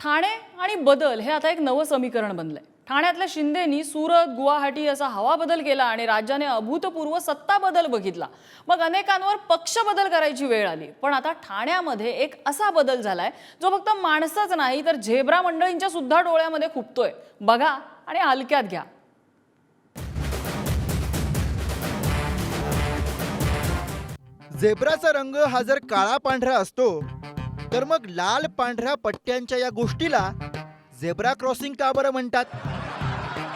ठाणे आणि बदल हे आता एक नवं समीकरण बनलंय. ठाण्यातल्या शिंदेनी सुरत गुवाहाटी असा हवा बदल केला आणि राज्याने अभूतपूर्व सत्ता बदल बघितला. मग अनेकांवर पक्ष बदल करायची वेळ आली. पण आता ठाण्यामध्ये एक असा बदल झालाय जो फक्त माणसाच नाही तर झेब्रा मंडळींच्या सुद्धा डोळ्यामध्ये खुपतोय. बघा आणि हलक्यात घ्या. झेब्राचा रंग हा जर काळा पांढरा असतो तर मग लाल पांढऱ्या पट्ट्यांच्या या गोष्टीला झेब्रा क्रॉसिंग का बरं म्हणतात?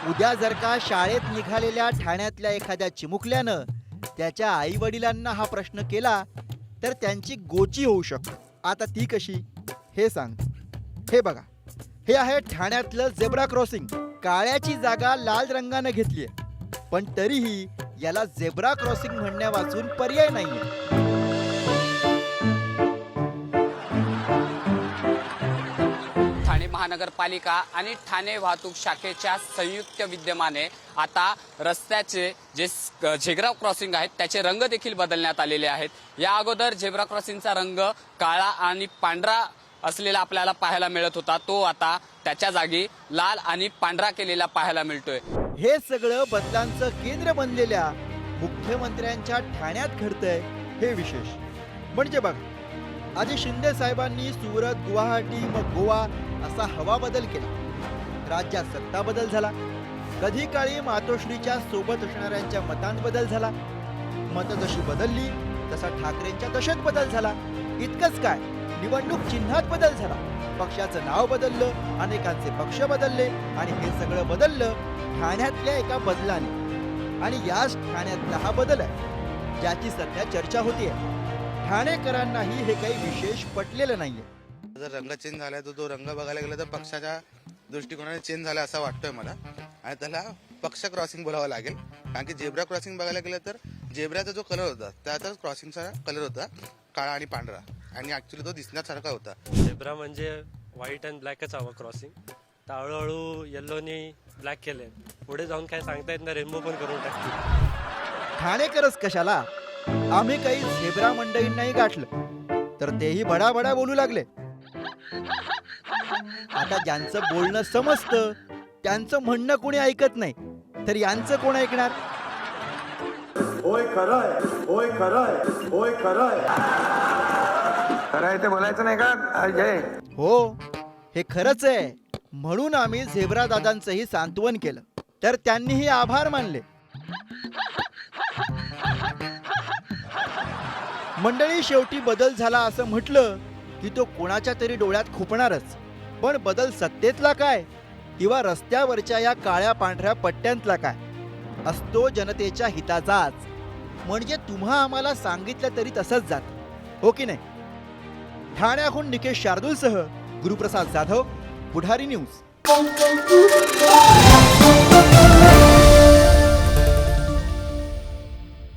उद्या जर का शाळेत निघालेल्या ठाण्यातल्या एखाद्या चिमुकल्यानं त्याच्या आई वडिलांना हा प्रश्न केला तर त्यांची गोची होऊ शकते. आता ती कशी? हे सांग. हे बघा. हे आहे ठाण्यातलं झेब्रा क्रॉसिंग काळ्याची जागा लाल रंगानं घेतलीय. पण तरीही याला झेब्रा क्रॉसिंग म्हणण्या वाचून पर्याय नाहीये. महानगरपालिका आणि ठाणे वाहतूक शाखेच्या संयुक्त विद्यमाने आता रस्त्याचे जे झेब्रा क्रॉसिंग आहेत त्याचे रंग देखील बदलण्यात आलेले आहेत. या अगोदर झेब्रा क्रॉसिंगचा रंग काळा आणि पांढरा असलेला आपल्याला पाहायला मिळत होता. तो आता त्याच्या जागी लाल आणि पांढरा केलेला पाहायला मिळतोय. हे सगळं बदलांचं केंद्र बनलेल्या मुख्यमंत्र्यांच्या ठाण्यात घडतंय हे विशेष. म्हणजे बघ आजी शिंदे साहेबांनी सुरत गुवाहाटी मग गोवा असा हवा बदल केला. राज्यात सत्ता बदल झाला. कधी काळी मातोश्रीच्या सोबत असणाऱ्यांच्या मतांत बदल झाला. मतं जशी बदलली तसा ठाकरेंच्या दशेत बदल झाला. इतकंच काय निवडणूक चिन्हात बदल झाला. पक्षाचं नाव बदललं अनेकांचे पक्ष बदलले आणि हे सगळं बदललं ठाण्यातल्या एका बदलाने. आणि याच ठाण्यातला हा बदल आहे ज्याची सध्या चर्चा होतीये. ठाणेकरांनाही हे काही विशेष पटलेलं नाहीये. जर रंग चेंज झालाय तर तो रंग बघायला गेला तर पक्षाच्या दृष्टिकोनाने चेंज झाला असं वाटतोय मला. आणि त्याला पक्ष क्रॉसिंग बोलावं लागेल. कारण की जेब्रा क्रॉसिंग बघायला गेलं तर जेब्राचा जो कलर होता त्यातच क्रॉसिंगचा कलर होता काळा आणि पांढरा. आणि ऍक्च्युली तो दिसण्यासारखा होता. झेब्रा म्हणजे व्हाईट अँड ब्लॅकच हवं क्रॉसिंग तर हळूहळू येल्लोनी ब्लॅक केले पुढे जाऊन काय सांगता येत नाही रेनबो पण करून टाकतील. ठाणेकरच कशाला आम्ही काही झेब्रा मंडळींनाही गाठलं. तर तेही बडा बडा बोलू लागले. आता ज्यांचं बोलणं समजतं त्यांचं म्हणणं कोणी ऐकत नाही तर यांचं कोण ऐकणार? होय खरंय. होय खरंय. होय खरंय. खरं आहे ते बोलायचं नाही का? अजय हो हे खरंच आहे. म्हणून आम्ही झेब्रा दादांचंही सांत्वन केलं. तर त्यांनीही आभार मानले. मंडळी शेवटी बदल झाला असं म्हटलं की तो कोणाच्या तरी डोळ्यात खुपणारच. पण बदल सत्तेतला काय? किंवा रस्त्यावरच्या या काळ्या पांढऱ्या पट्ट्यांतला काय? असतो जनतेच्या हिताचाच. म्हणजे तुम्हा आम्हाला सांगितलं तरी तसंच जात. हो की नाही? ठाण्याहून निकेश शार्दूलसह गुरुप्रसाद जाधव पुढारी न्यूज.